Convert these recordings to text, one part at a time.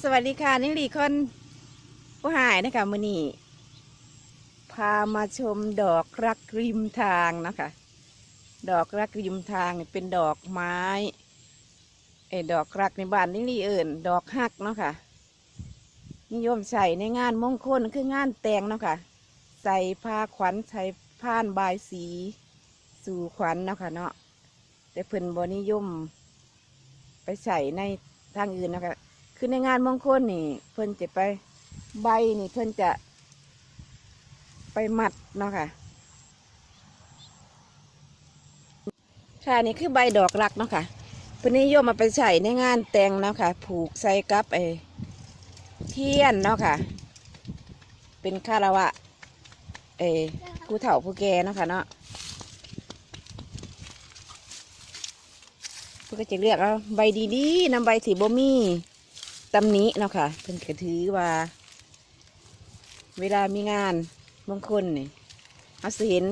สวัสดีค่ะนิ่งหลีคนผู้หายนะคะมือนี้พามาชมดอกรักริมทางนะคะ ดอกรักริมทางนี่เป็นดอกไม้ไอ้ดอกรักในบ้านนิ่งหลีเอิญดอกฮักเนาะค่ะนิยมใส่ในงานมงคลคืองานแต่งเนาะค่ะ ใส่ผ้าขวัญใส่ผ้านบายสีสู่ขวัญเนาะค่ะเนาะแต่เพิ่นบนิยม ไปใส่ในทางอื่นนะคะ คือในงานมงคลนี่ เพิ่นจะไปใบนี่เพิ่นจะไปมัดเนาะค่ะค่ะนี่คือใบดอกรักเนาะค่ะเพิ่นนิยมมาไปใส่ในงานแต่งเนาะค่ะ ผูกใส่กับไอ้เทียนเนาะค่ะ เป็นคารวะเอ้ผู้เฒ่าผู้แก่เนาะค่ะเนาะเพื่อก็จะเลือกเอาใบดีๆนำใบสีบ่มี ตำหนิเนาะค่ะเพิ่นก็ถือว่า เวลามีงานมงคลนี่เอาสิเห็น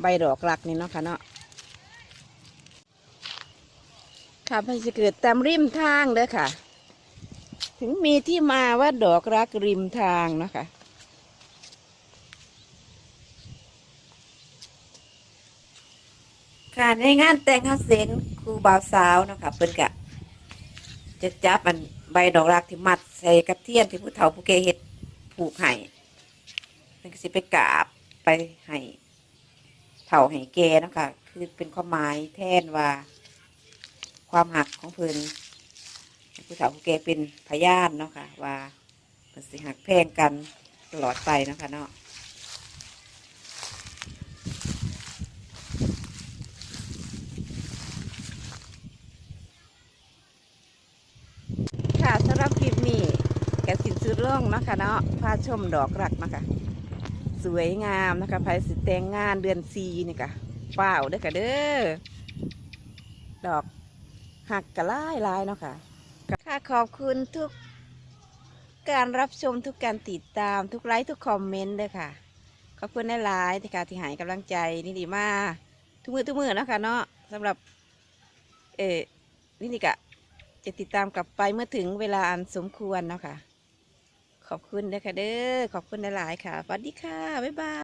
ใบดอกรักนี่เนาะค่ะเนาะค่ะเพิ่นจะเกิดตามริมทางเด้อค่ะ ถึงมีที่มาว่าดอกรักริมทางเนาะค่ะค่ะในงานแต่งงานเสนครูบ่าวสาวเนาะคะเพิ่นกะ จะจับมันใบดอกรักที่มัดใส่กับเทียนที่ผู้เฒ่าผู้แก่เฮ็ดผูกให้เพิ่นก็สิไปกราบไปให้เฒ่าให้แก่เนาะคะคือเป็นความหมายแทนว่า ความหักของเพิ่นผู้เฒ่าผู้แก่เป็นพยานเนาะค่ะว่าเพิ่นสิหักแพงกันตลอดไปเนาะคะเนาะสำหรับคลิปนี้ เรื่องนะคะเนาะพาชมดอกรักนะคะสวยงามนะคะภายสิแต่งงานเดือนซีนี่ค่ะเปล่าเด้อค่ะเด้อดอกหักกระไล่ลายเนาะค่ะ ค่ะขอบคุณทุกการรับชมทุกการติดตามทุกไลค์ทุกคอมเมนต์เด้อค่ะ ขอบคุณหลายๆที่การที่หายกำลังใจนี่ดีมาก ทุกมือทุกมือเนาะคะเนาะสำหรับ เออนี่นี่กะจะติดตามกลับไปเมื่อถึงเวลาอันสมควรเนาะค่ะ ขอบคุณนะคะเด้อขอบคุณหลายๆค่ะสวัสดีค่ะ บ๊ายบาย